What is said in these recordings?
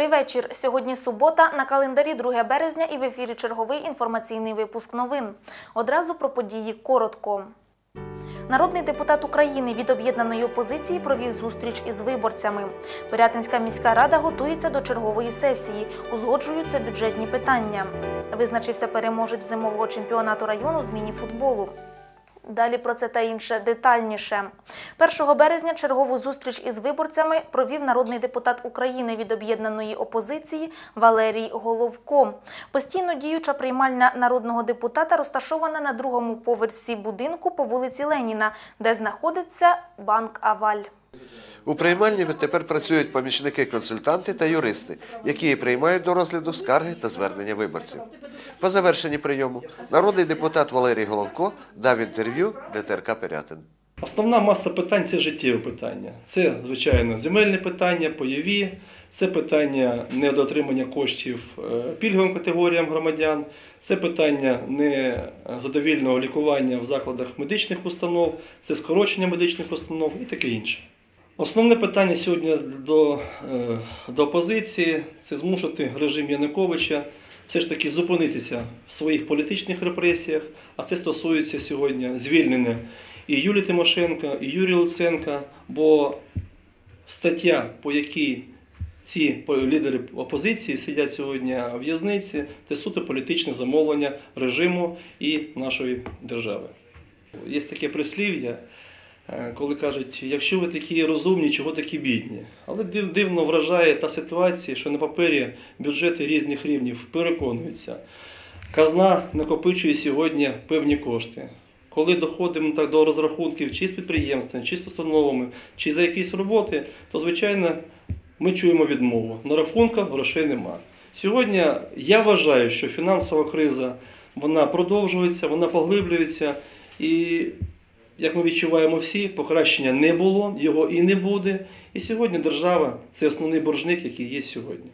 Добрий вечір. Сьогодні субота, на календарі 2 березня і в ефірі черговий інформаційний випуск новин. Одразу про події коротко. Народний депутат України від об'єднаної опозиції провів зустріч із виборцями. Пирятинська міська рада готується до чергової сесії, узгоджуються бюджетні питання. Визначився переможець зимового чемпіонату району з міні-футболу. Далі про це та інше детальніше. 1 березня чергову зустріч із виборцями провів народний депутат України від об'єднаної опозиції Валерій Головко. Постійно діюча приймальня народного депутата розташована на другому поверсі будинку по вулиці Леніна, де знаходиться банк Аваль. У приймальні тепер працюють помічники-консультанти та юристи, які приймають до розгляду скарги та звернення виборців. По завершенні прийому народний депутат Валерій Головко дав інтерв'ю для ТРК Пирятин. Основна маса питань це життєві питання. Це, звичайно, земельні питання, пайові, це питання недоотримання коштів е, пільговим категоріям громадян, це питання незадовільного лікування в закладах медичних установ, це скорочення медичних установ і таке інше. Основне питання сьогодні до, е, до опозиції це змусити режим Януковича все ж таки зупинитися в своїх політичних репресіях, а це стосується сьогодні звільнення і Юлії Тимошенко, і Юрія Луценка, бо стаття, по якій ці лідери опозиції сидять сьогодні в в'язниці, це суто політичне замовлення режиму і нашої держави. Є таке прислів'я, коли кажуть, якщо ви такі розумні, чого такі бідні. Але дивно вражає та ситуація, що на папері бюджети різних рівнів переконуються. Казна накопичує сьогодні певні кошти. Коли доходимо так до розрахунків чи з підприємствами, чи з установами, чи за якісь роботи, то звичайно ми чуємо відмову. На рахунках грошей нема. Сьогодні я вважаю, що фінансова криза вона продовжується, вона поглиблюється, і як ми відчуваємо всі, покращення не було, його і не буде. І сьогодні держава це основний боржник, який є сьогодні.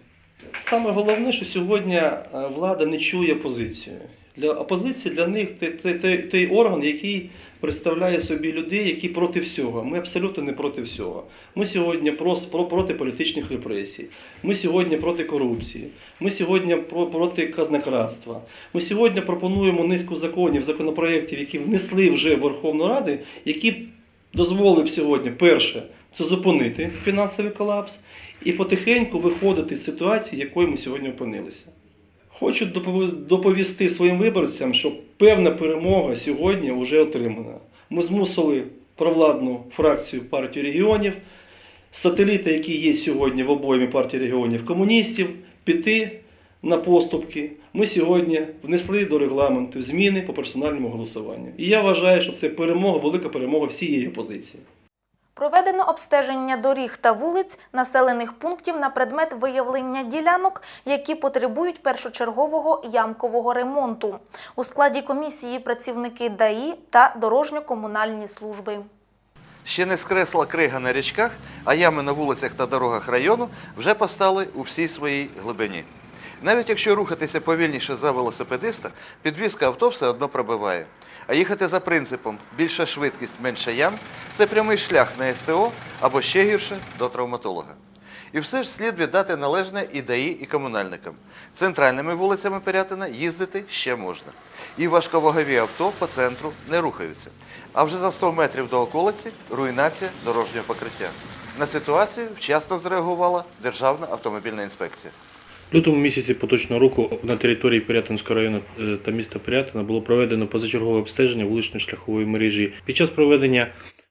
Саме головне, що сьогодні е, влада не чує опозицію. Для опозиції для них той, той, орган, який представляє собі людей, які проти всього. Ми абсолютно не проти всього. Ми сьогодні про, про, проти політичних репресій. Ми сьогодні проти корупції. Ми сьогодні про, проти казнократства. Ми сьогодні пропонуємо низку законів, законопроєктів, які внесли вже в Верховну Раду, які дозволили сьогодні, перше, це зупинити фінансовий колапс і потихеньку виходити з ситуації, в якої ми сьогодні опинилися. Хочу доповісти своїм виборцям, що певна перемога сьогодні вже отримана. Ми змусили провладну фракцію партії регіонів, сателіти, які є сьогодні в обоймі партії регіонів комуністів, піти на поступки. Ми сьогодні внесли до регламенту зміни по персональному голосуванню. І я вважаю, що це перемога, велика перемога всієї опозиції. Проведено обстеження доріг та вулиць населених пунктів на предмет виявлення ділянок, які потребують першочергового ямкового ремонту. У складі комісії працівники ДАІ та дорожньо-комунальні служби. Ще не скресла крига на річках, а ями на вулицях та дорогах району вже постали у всій своїй глибині. Навіть якщо рухатися повільніше за велосипедиста, підвізка авто все одно пробиває. А їхати за принципом більша швидкість, менше ям це прямий шлях на СТО або ще гірше до травматолога. І все ж слід віддати належне і ДАІ, і комунальникам. Центральними вулицями Пирятина їздити ще можна. І важковагові авто по центру не рухаються. А вже за 100 метрів до околиці руйнація дорожнього покриття. На ситуацію вчасно зреагувала Державна автомобільна інспекція. В лютому місяці поточного року на території Пирятинського району е, та міста Пирятина було проведено позачергове обстеження вуличної шляхової мережі. Під час проведення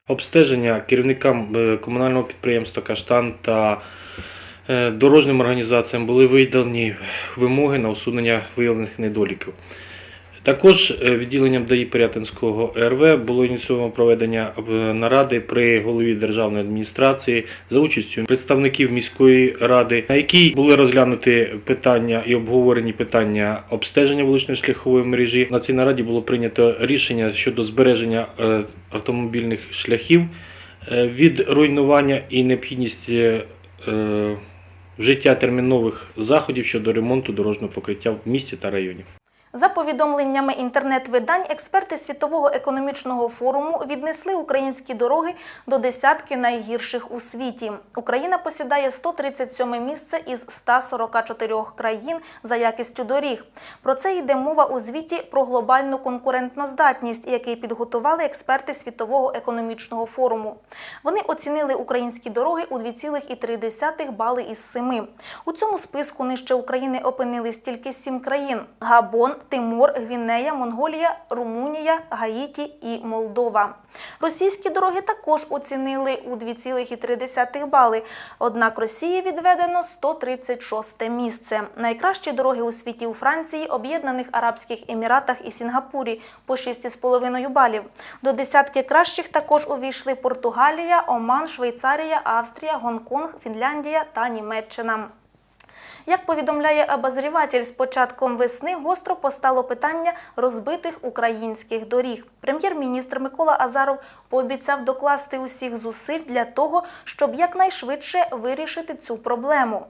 обстеження керівникам е, комунального підприємства Каштан та е, дорожнім організаціям були видані вимоги на усунення виявлених недоліків. Також е, відділенням ДАІ Пирятинського РВ було ініційовано проведення е, наради при голові державної адміністрації за участю представників міської ради, на якій були розглянуті питання і обговорені питання обстеження вуличної шляхової мережі. На цій нараді було прийнято рішення щодо збереження е, автомобільних шляхів від руйнування і необхідність вжиття термінових заходів щодо ремонту дорожнього покриття в місті та районі. За повідомленнями інтернет-видань, експерти Світового економічного форуму віднесли українські дороги до десятки найгірших у світі. Україна посідає 137 місце із 144 країн за якістю доріг. Про це йде мова у звіті про глобальну конкурентноздатність, який підготували експерти Світового економічного форуму. Вони оцінили українські дороги у 2,3 бали із 7. У цьому списку нижче України опинились тільки сім країн: Габон, Тимор, Гвінея, Монголія, Румунія, Гаїті і Молдова. Російські дороги також оцінили у 2,3 бали. Однак Росії відведено 136 місце. Найкращі дороги у світі у Франції, Об'єднаних Арабських Еміратах і Сінгапурі по 6,5 балів. До десятки кращих також увійшли Португалія, Оман, Швейцарія, Австрія, Гонконг, Фінляндія та Німеччина. Як повідомляє обозріватель, з початком весни гостро постало питання розбитих українських доріг. Прем'єр-міністр Микола Азаров пообіцяв докласти усіх зусиль для того, щоб якнайшвидше вирішити цю проблему.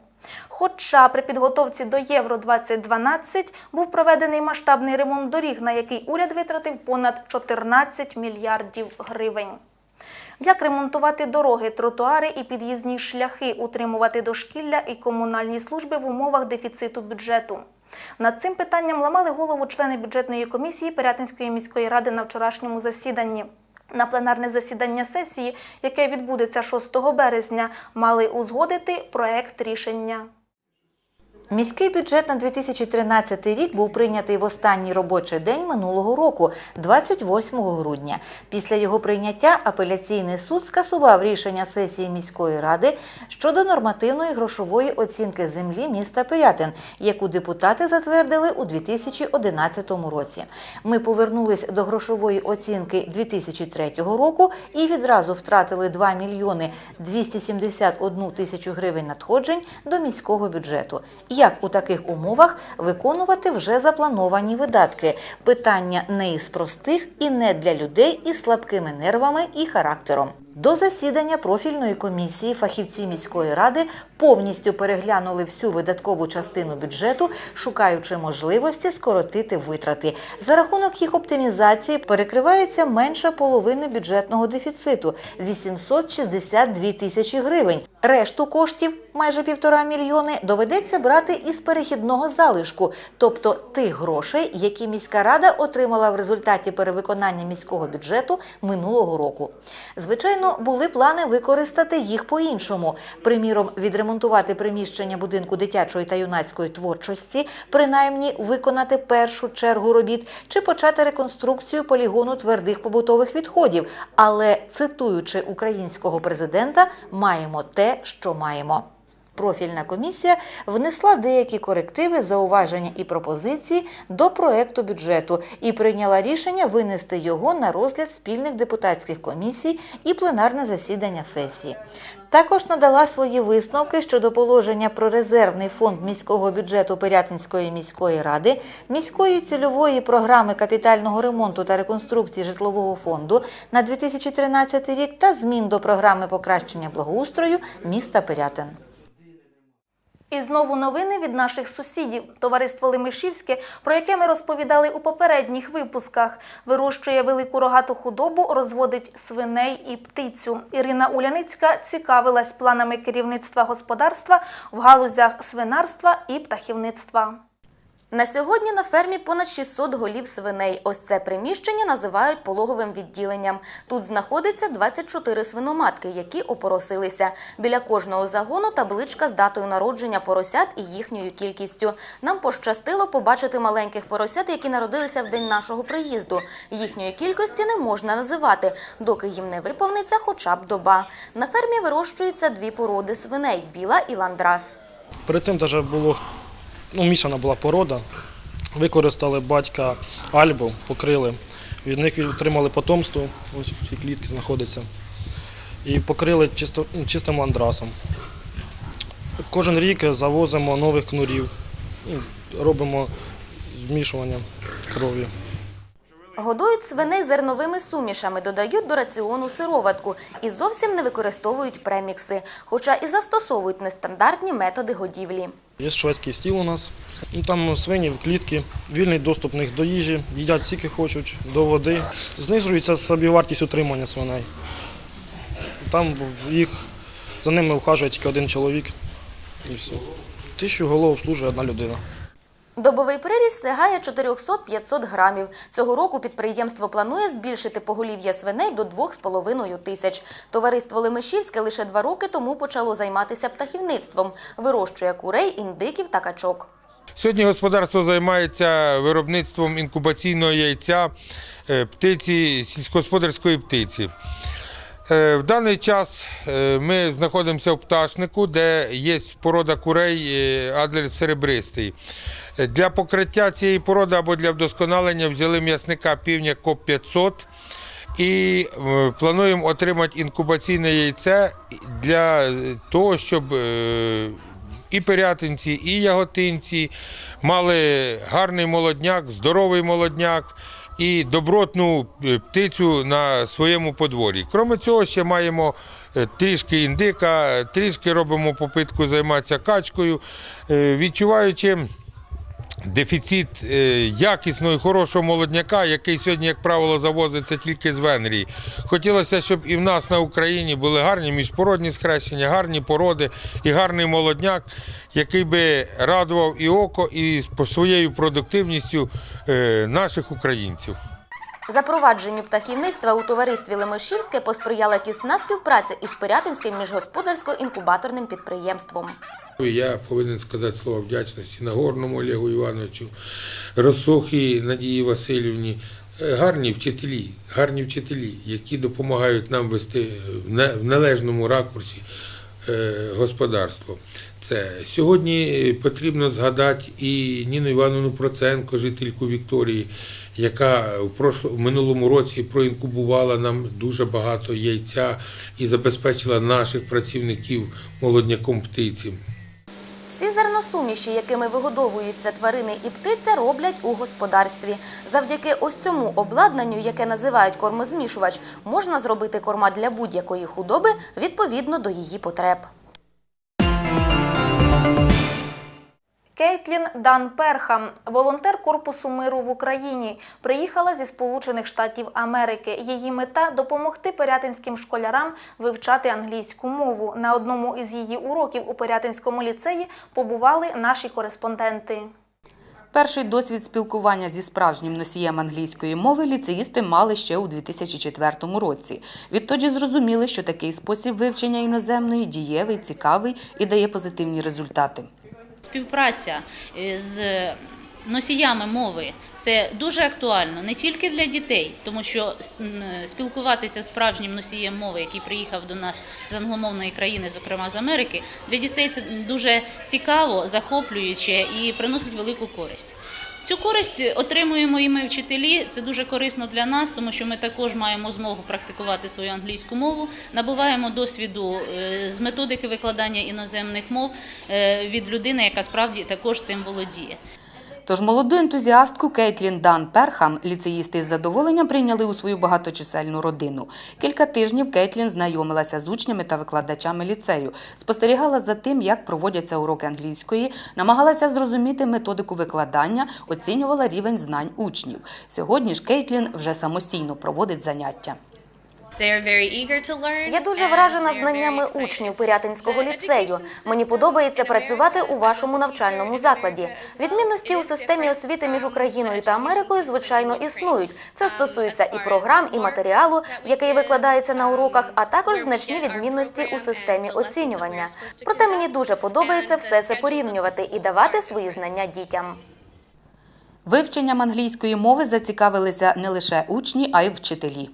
Хоча при підготовці до Євро 2012 був проведений масштабний ремонт доріг, на який уряд витратив понад 14 мільярдів гривень. Як ремонтувати дороги, тротуари і під'їзні шляхи, утримувати дошкілля і комунальні служби в умовах дефіциту бюджету? Над цим питанням ламали голову члени бюджетної комісії Пирятинської міської ради на вчорашньому засіданні. На пленарне засідання сесії, яке відбудеться 6 березня, мали узгодити проект рішення. Міський бюджет на 2013 рік був прийнятий в останній робочий день минулого року, 28 грудня. Після його прийняття апеляційний суд скасував рішення сесії міської ради щодо нормативної грошової оцінки землі міста Пирятин, яку депутати затвердили у 2011 році. Ми повернулись до грошової оцінки 2003 року і відразу втратили 2 мільйони 271 тисячу гривень надходжень до міського бюджету. Як у таких умовах виконувати вже заплановані видатки? Питання не із простих і не для людей із слабкими нервами і характером. До засідання профільної комісії фахівці міської ради повністю переглянули всю видаткову частину бюджету, шукаючи можливості скоротити витрати. За рахунок їх оптимізації перекривається менше половини бюджетного дефіциту 862 тисячі гривень. Решту коштів, майже півтора мільйони, доведеться брати із перехідного залишку, тобто тих грошей, які міська рада отримала в результаті перевиконання міського бюджету минулого року. Звичайно, були плани використати їх по-іншому. Приміром, відремонтувати приміщення будинку дитячої та юнацької творчості, принаймні виконати першу чергу робіт, чи почати реконструкцію полігону твердих побутових відходів. Але цитуючи українського президента, маємо те, що маємо. Профільна комісія внесла деякі корективи, зауваження і пропозиції до проекту бюджету і прийняла рішення винести його на розгляд спільних депутатських комісій і пленарне засідання сесії. Також надала свої висновки щодо положення про резервний фонд міського бюджету Пирятинської міської ради, міської цільової програми капітального ремонту та реконструкції житлового фонду на 2013 рік та змін до програми покращення благоустрою міста Пирятин. І знову новини від наших сусідів. Товариство Лемишівське, про яке ми розповідали у попередніх випусках, вирощує велику рогату худобу, розводить свиней і птицю. Ірина Уляницька цікавилась планами керівництва господарства в галузях свинарства і птахівництва. На сьогодні на фермі понад 600 голів свиней. Ось це приміщення називають пологовим відділенням. Тут знаходиться 24 свиноматки, які опоросилися. Біля кожного загону табличка з датою народження поросят і їхньою кількістю. Нам пощастило побачити маленьких поросят, які народилися в день нашого приїзду. Їхньої кількості не можна називати, доки їм не виповниться хоча б доба. На фермі вирощуються дві породи свиней біла і ландрас. Перед цим теж було ну, мішана була порода. Використали батька Альбу, покрили. Від них отримали потомство, ось в цій клітці знаходиться. І покрили чисто, ну, чистим ландрасом. Кожен рік завозимо нових кнурів, ну, робимо змішування крові. Годують свиней зерновими сумішами, додають до раціону сироватку і зовсім не використовують премікси, хоча і застосовують нестандартні методи годівлі. Є шведський стіл у нас. Ну, там свині в клітки, вільний доступ них до їжі, їдять скільки хочуть, до води. Знижується собівартість утримання свиней. Там їх за ними вхажує тільки один чоловік і все. Тисячу голов обслужує одна людина. Добовий приріст сягає 400-500 грамів. Цього року підприємство планує збільшити поголів'я свиней до 2,5 тисяч. Товариство Лемешівське лише два роки тому почало займатися птахівництвом. Вирощує курей, індиків та качок. Сьогодні господарство займається виробництвом інкубаційного яйця е, птиці, сільськогосподарської птиці. Е, В даний час е, ми знаходимося в пташнику, де є порода курей е, адлер серебристий. Для покриття цієї породи або для вдосконалення взяли м'ясника півня КОП 500 і плануємо отримати інкубаційне яйце для того, щоб і пирятинці, і яготинці мали гарний молодняк, здоровий молодняк і добротну е, птицю на своєму подворі. Крім цього, ще маємо е, трішки індика, трішки робимо попитку займатися качкою, е, відчуваючи дефіцит е, якісного і хорошого молодняка, який сьогодні, як правило, завозиться тільки з Венгрії. Хотілося, щоб і в нас на Україні були гарні міжпородні схрещення, гарні породи і гарний молодняк, який би радував і око, і своєю продуктивністю е, наших українців. Запровадженню птахівництва у товаристві Лемешівське посприяла тісна співпраця із Пирятинським міжгосподарсько-інкубаторним підприємством. Я повинен сказати слова вдячності Нагорному Олегу Івановичу, Росохі Надії Васильівні. Е, Гарні вчителі, гарні вчителі, які допомагають нам вести в належному ракурсі е, господарство. Це сьогодні потрібно згадати і Ніну Івановну Проценко, жительку Вікторії, яка в минулому році проінкубувала нам дуже багато яйця і забезпечила наших працівників молодняком птиці. Всі зерносуміші, якими вигодовуються тварини і птиця, роблять у господарстві. Завдяки ось цьому обладнанню, яке називають кормозмішувач, можна зробити корма для будь-якої худоби відповідно до її потреб. Кейтлін Дан Перхам, волонтер Корпусу миру в Україні, приїхала зі Сполучених Штатів Америки. Її мета допомогти пирятинським школярам вивчати англійську мову. На одному із її уроків у Пирятинському ліцеї побували наші кореспонденти. Перший досвід спілкування зі справжнім носієм англійської мови ліцеїсти мали ще у 2004 році. Відтоді зрозуміли, що такий спосіб вивчення іноземної дієвий, цікавий і дає позитивні результати. Співпраця е, з носіями мови це дуже актуально не тільки для дітей, тому що спілкуватися з справжнім носієм мови, який приїхав до нас з англомовної країни, зокрема з Америки, для дітей це дуже цікаво, захоплююче і приносить велику користь. Цю користь отримуємо і ми вчителі. Це дуже корисно для нас, тому що ми також маємо змогу практикувати свою англійську мову, набуваємо досвіду е, з методики викладання іноземних мов е, від людини, яка справді також цим володіє. Тож молоду ентузіастку Кейтлін Дан Перхам ліцеїсти із задоволенням прийняли у свою багаточисельну родину. Кілька тижнів Кейтлін знайомилася з учнями та викладачами ліцею, спостерігала за тим, як проводяться уроки англійської, намагалася зрозуміти методику викладання, оцінювала рівень знань учнів. Сьогодні ж Кейтлін вже самостійно проводить заняття. Я дуже вражена знаннями учнів Пирятинського ліцею. Мені подобається працювати у вашому навчальному закладі. Відмінності у системі освіти між Україною та Америкою, звичайно, існують. Це стосується і програм, і матеріалу, який викладається на уроках, а також значні відмінності у системі оцінювання. Проте мені дуже подобається все це порівнювати і давати свої знання дітям. Вивченням англійської мови зацікавилися не лише учні, а й вчителі.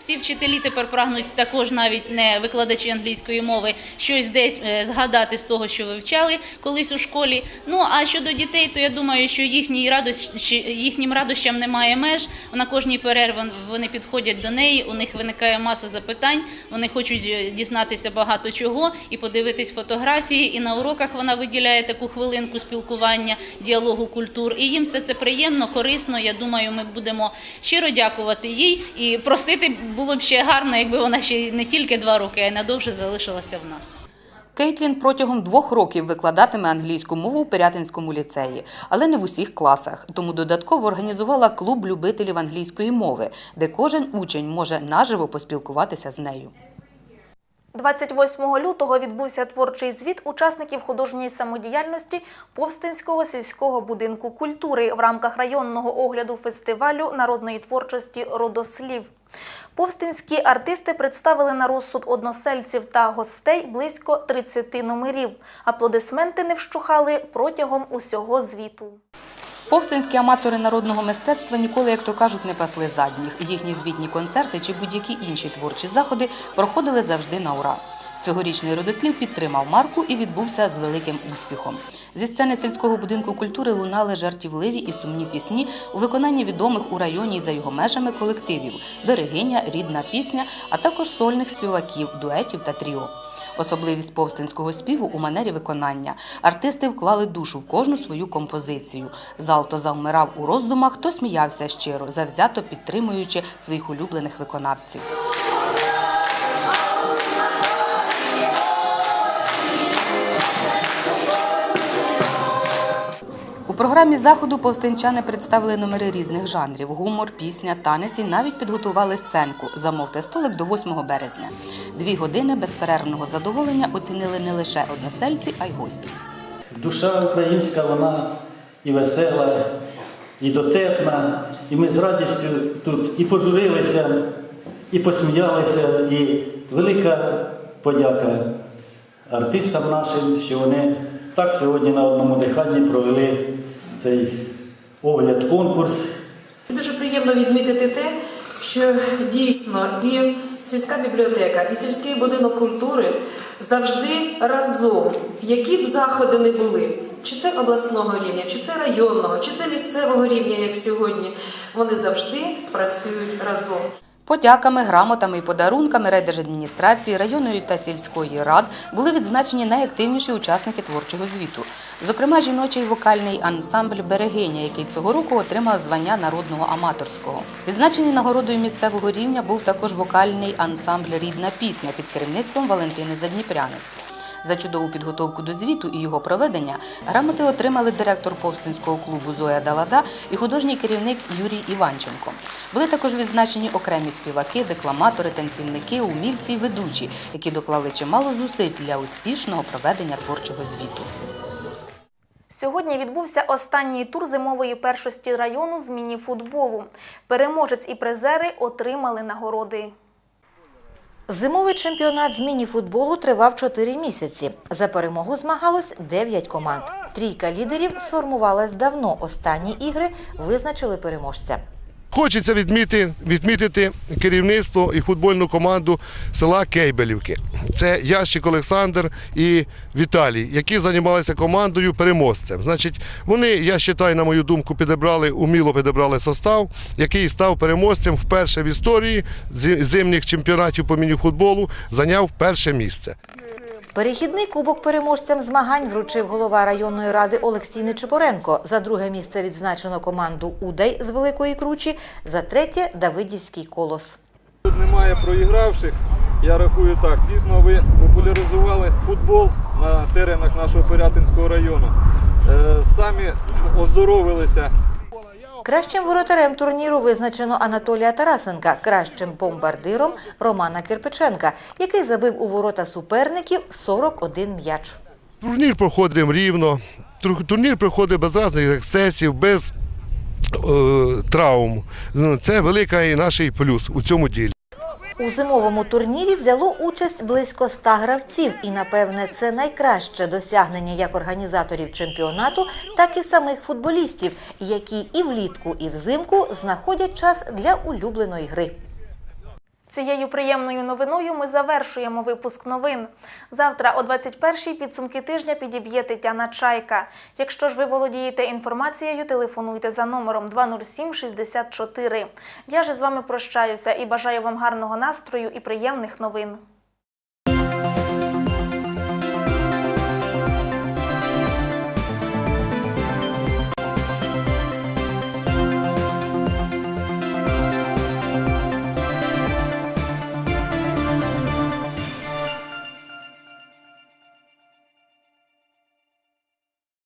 Всі вчителі тепер прагнуть також навіть не викладачі англійської мови щось десь е, згадати з того, що вивчали колись у школі. Ну а щодо дітей, то я думаю, що їхній радощ, їхнім радощам немає меж. На кожній перерві вони підходять до неї. У них виникає маса запитань. Вони хочуть е, дізнатися багато чого і подивитись фотографії. І на уроках вона виділяє таку хвилинку спілкування, діалогу культур. І їм все це приємно, корисно. Я думаю, ми будемо щиро дякувати їй і просити було б ще гарно, якби вона ще не тільки два роки, а й надовше залишилася в нас. Кейтлін протягом двох років викладатиме англійську мову у Пирятинському ліцеї, але не в усіх класах. Тому додатково організувала клуб любителів англійської мови, де кожен учень може наживо поспілкуватися з нею. 28 лютого відбувся творчий звіт учасників художньої самодіяльності Повстинського сільського будинку культури в рамках районного огляду фестивалю народної творчості Родослів. Повстинські артисти представили на розсуд односельців та гостей близько 30 номерів. Аплодисменти не вщухали протягом усього звіту. Повстинські аматори народного мистецтва ніколи, як то кажуть, не пасли задніх. Їхні звітні концерти чи будь-які інші творчі заходи проходили завжди на ура. Цьогорічний родослів підтримав марку і відбувся з великим успіхом. Зі сцени сільського будинку культури лунали жартівливі і сумні пісні у виконанні відомих у районі і за його межами колективів Берегиня, рідна пісня, а також сольних співаків, дуетів та тріо. Особливість повстинського співу у манері виконання. Артисти вклали душу в кожну свою композицію. Зал то завмирав у роздумах, то сміявся щиро, завзято підтримуючи своїх улюблених виконавців. Програмі заходу повстинчани представили номери різних жанрів: гумор, пісня, танець і навіть підготували сценку Замовте столик до 8 березня. Дві години безперервного задоволення оцінили не лише односельці, а й гості. Душа українська, вона і весела, і дотепна. І ми з радістю тут і пожурилися, і посміялися, і велика подяка артистам нашим, що вони так сьогодні на одному диханні провели цей огляд, конкурс. Дуже приємно відмітити те, що дійсно і сільська бібліотека, і сільський будинок культури завжди разом, які б заходи не були, чи це обласного рівня, чи це районного, чи це місцевого рівня, як сьогодні, вони завжди працюють разом. Подяками, грамотами і подарунками райдержадміністрації, районної та сільської рад були відзначені найактивніші учасники творчого звіту. Зокрема, жіночий вокальний ансамбль Берегиня, який цього року отримав звання народного аматорського. Відзначений нагородою місцевого рівня був також вокальний ансамбль Рідна пісня під керівництвом Валентини Задніпрянець. За чудову підготовку до звіту і його проведення грамоти отримали директор Повстинського клубу Зоя Далада і художній керівник Юрій Іванченко. Були також відзначені окремі співаки, декламатори, танцівники, умільці й ведучі, які доклали чимало зусиль для успішного проведення творчого звіту. Сьогодні відбувся останній тур зимової першості району з міні-футболу. Переможець і призери отримали нагороди. Зимовий чемпіонат з міні-футболу тривав 4 місяці. За перемогу змагалось 9 команд. Трійка лідерів сформувалась давно. Останні ігри визначили переможця. Хочеться відміти, відмітити керівництво і футбольну команду села Кейбелівки. Це Ящик Олександр і Віталій, які займалися командою переможцем. Значить, вони, я вважаю, на мою думку, підібрали, уміло підібрали состав, який став переможцем вперше в історії зимніх чемпіонатів по міні-футболу, зайняв перше місце. Перехідний кубок переможцям змагань вручив голова районної ради Олексій Нечипоренко. За друге місце відзначено команду Удай з Великої Кручі, за третє Давидівський колос. Тут немає проігравших. Я рахую так. Дійсно, ви популяризували футбол на теренах нашого Пирятинського району. Е, Самі оздоровилися. Кращим воротарем турніру визначено Анатолія Тарасенка, кращим бомбардиром Романа Кирпиченка, який забив у ворота суперників 41 м'яч. Турнір проходив рівно, турнір проходив без різних ексцесів, без е, травм. Ну, Це великий наш плюс у цьому ділі. У зимовому турнірі взяло участь близько ста гравців, і напевне це найкраще досягнення як організаторів чемпіонату, так і самих футболістів, які і влітку, і взимку знаходять час для улюбленої гри. Цією приємною новиною ми завершуємо випуск новин. Завтра о 21-й підсумки тижня підіб'є Тетяна Чайка. Якщо ж ви володієте інформацією, телефонуйте за номером 207 64. Я ж з вами прощаюся і бажаю вам гарного настрою і приємних новин.